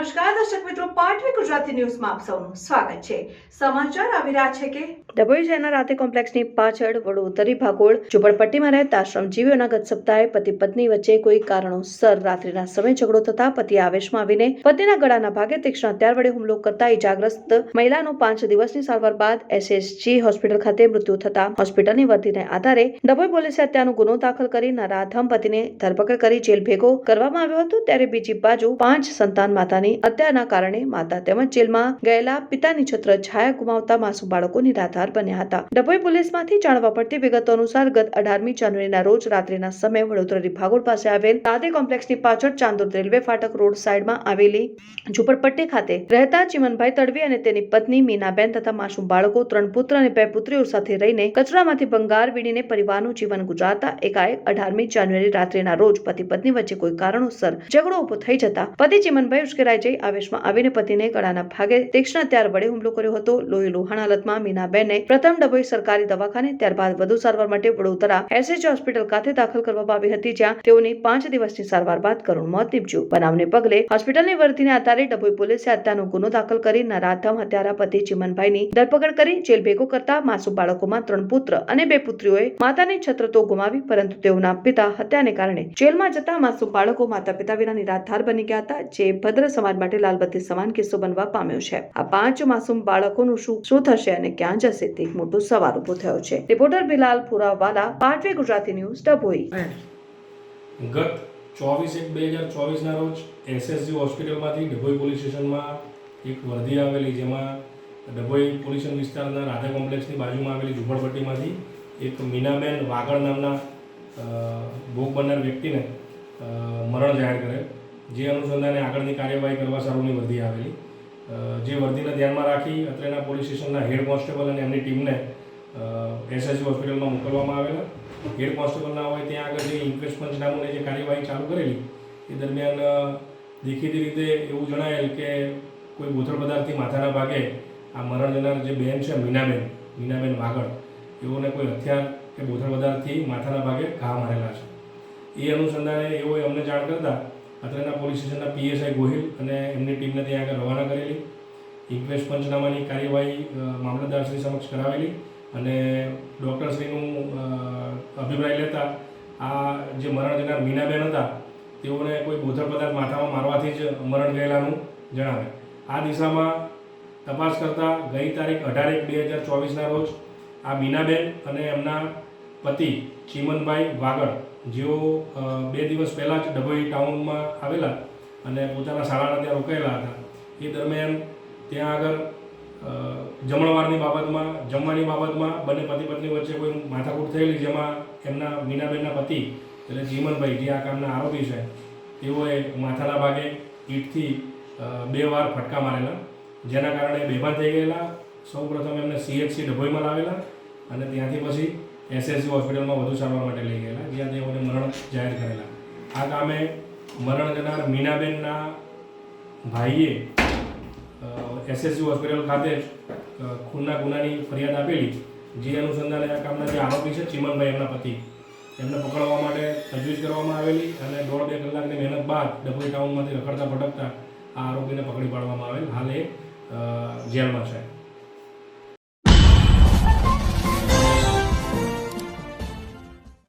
નમસ્કાર, દર્શક મિત્રો, પાટવી ગુજરાતી ન્યૂઝમાં આપ સૌનું સ્વાગત છે. સમાચાર આવી રહ્યા છે કે ડભોઈ શહેરના રાતે કોમ્પ્લેક્સની પાછળ વડોદરી ભાગોળ ઝુંપડપટ્ટીમાં રહેતા શ્રમજીવીઓના ગત સપ્તાહે પતિ પત્ની વચ્ચે કોઈ કારણોસર રાત્રિના સમય ઝઘડો થતા પતિ આવેશમાં આવીને પતિના ગળાના ભાગે તીક્ષ્ણ હથિયાર વડે હુમલો કરતા ઇજાગ્રસ્ત મહિલાનું પાંચ દિવસની સારવાર બાદ એસએસજી હોસ્પિટલ ખાતે મૃત્યુ થતા હોસ્પિટલની વર્દીને આધારે ડભોઈ પોલીસે હત્યાનો ગુનો દાખલ કરી નરાધમ પતિને ધરપકડ કરી, જેલ ભેગો કરવામાં આવ્યો હતો. ત્યારે બીજી બાજુ પાંચ સંતાન માતાની હત્યાના કારણે માતા તેમજ જેલમાં ગયેલા પિતાની છત્ર છાયા ગુમાવતા માસૂમ બાળકો નિરાધાર બન્યા હતા. ડભોઈ પોલીસમાંથી જાણવા પડતી વિગતો અનુસાર ગત અઢારમી જાન્યુઆરીના રોજ રાત્રિના સમયે વડોદરાની ભાગોળ પાસે આવેલ રાધે કોમ્પ્લેક્સની પાછળ ચાંદોદ રેલવે ફાટક રોડ સાઈડમાં આવેલી ઝુંપડપટ્ટી ખાતે રહેતા ચિમનભાઈ તડવી અને તેની પત્ની મીનાબેન તથા માસૂમ બાળકો ત્રણ પુત્ર અને બે પુત્રીઓ સાથે રહીને કચરામાંથી ભંગાર વીણીને પરિવારનું જીવન ગુજારતા એકાએક અઢારમી જાન્યુઆરી રાત્રિના રોજ પતિ પત્ની વચ્ચે કોઈ કારણોસર ઝઘડો ઊભો થઈ જતા પતિ ચિમનભાઈ ઉશ્કેરાઈ જઈ આવેશમાં આવીને પતિને ગળાના ભાગે તીક્ષ્ણ ત્યાર વડે હુમલો કર્યો હતો. લોહી લોહાણ હાલતમાં મીનાબેનને પ્રથમ ડભોઈ સરકારી દવાખાને, ત્યારબાદ વધુ સારવાર માટે વડોદરા એસએચ હોસ્પિટલ ખાતે દાખલ કરવામાં આવી હતી, જ્યાં તેઓની પાંચ દિવસની સારવાર બાદ કરુણ મોત નીપજ્યું. બનાવને પગલે હોસ્પિટલની વર્દીને આધારે ડભોઈ પોલીસે હત્યાનો ગુનો દાખલ કરી નરાધમ હત્યારા પતિ ચિમનભાઈની ધરપકડ કરી જેલ ભેગો કરતા માસૂમ બાળકોમાં ત્રણ પુત્ર અને બે પુત્રીઓએ માતાની છત્ર તો ગુમાવી, પરંતુ તેઓના પિતા હત્યાને કારણે જેલમાં જતા માસૂમ બાળકો માતા પિતા વિના નિરાધાર બની ગયા હતા, જે ભદ્ર સમાજ માટે લાલબત્તી સમાન કિસ્સો બનવા પામ્યો છે. આ પાંચ માસૂમ બાળકોનું શું શું થશે અને ક્યાં જશે તે એક મોટો સવાલ ઊભો થયો છે. Reporter Bilal Purawala Patvi Gujarati news Dabhoi. ગત ચોવીસ એક બે હજાર ચોવીસના રોજ એસએસજી હોસ્પિટલમાંથી ડભોઈ પોલીસ સ્ટેશનમાં એક વર્દી આવેલી જેમાં ડભોઈ પોલીસ વિસ્તારના રાધા કોમ્પ્લેક્સની બાજુમાં આવેલી ઝુંપડપટ્ટીમાંથી એક મીનાબેન વાગડ નામના ભોગ બનનાર વ્યક્તિને મરણ જાહેર કરેલ. જે અનુસંધાને આગળની કાર્યવાહી કરવા સારુની વર્દી આવેલી. જે વર્દીને ધ્યાનમાં રાખી અત્રેના પોલીસ સ્ટેશનના હેડ કોન્સ્ટેબલ અને એમની ટીમને એસએસજી હોસ્પિટલમાં મોકલવામાં આવેલા. હેડ કોન્સ્ટેબલ ના હોય ત્યાં આગળ જે ઇન્ક્વેસ્ટ પંચનામુની જે કાર્યવાહી ચાલુ કરેલી, એ દરમિયાન દેખીતી રીતે એવું જણાયેલ કે કોઈ ગોથળ પદાર્થથી માથાના ભાગે આ મરણ જનાર જે બહેન છે, મીનાબેન મીનાબેન વાગડ, એઓને કોઈ હથિયાર કે બોથડ પદાર્થથી માથાના ભાગે ઘા મારેલા છે. એ અનુસંધાને એઓએ અમને જાણ કરતા અત્રેના પોલીસ સ્ટેશનના પીએસઆઈ ગોહિલ અને એમની ટીમને ત્યાં આગળ રવાના કરેલી. ઇન્ક્વેસ્ટ પંચનામાની કાર્યવાહી મામલતદારશ્રી સમક્ષ કરાવેલી અને ડૉક્ટરશ્રીનું અભિપ્રાય લેતા આ જે મરણ જનાર મીનાબેન હતા, તેઓને કોઈ બોથડ પદાર્થ માથામાં મારવાથી જ મરણ ગયેલાનું જણાવે. આ દિશામાં તપાસ કરતા ગઈ તારીખ અઢાર એક બે હજાર ચોવીસના રોજ આ મીનાબેન અને એમના પતિ ચીમનભાઈ વાગડ, જેઓ બે દિવસ પહેલાં જ ડભોઈ ટાઉનમાં આવેલા અને પોતાના શાળાના ત્યાં રોકાયેલા હતા. એ દરમિયાન ત્યાં આગળ જમણવારની બાબતમાં, જમવાની બાબતમાં બંને પતિ પત્ની વચ્ચે કોઈ માથાકૂટ થયેલી જેમાં એમના મીનાબેનના પતિ એટલે ચીમનભાઈ, જે આ કામના આરોપી છે, તેઓએ માથાના ભાગે ઈંટથી બે વાર ફટકા મારેલા, જેના કારણે બેભાન થઈ ગયેલા. સૌ પ્રથમ એમને સીએચસી ડભોઈમાં લાવેલા અને ત્યાંથી પછી એસએસસી હોસ્પિટલમાં વધુ સારવાર માટે લઈ ગયેલા જ્યાં તેઓને મરણ જાહેર કરેલા. આ કામે મરણ જનાર મીનાબેનના ભાઈએ એસએસસી હોસ્પિટલ ખાતે ખૂનના ગુનાની ફરિયાદ આપેલી. જે અનુસંધાને આ કામના જે આરોપી છે, ચિમનભાઈ એમના પતિ. એમને પકડવા માટે તજવીજ કરવામાં આવેલી અને દોઢ બે કલાકની મહેનત બાદ ડભોઈ ટાઉનમાંથી રખડતા ભટકતા આ આરોપીને પકડી પાડવામાં આવેલ. હાલ એ જેલમાં છે.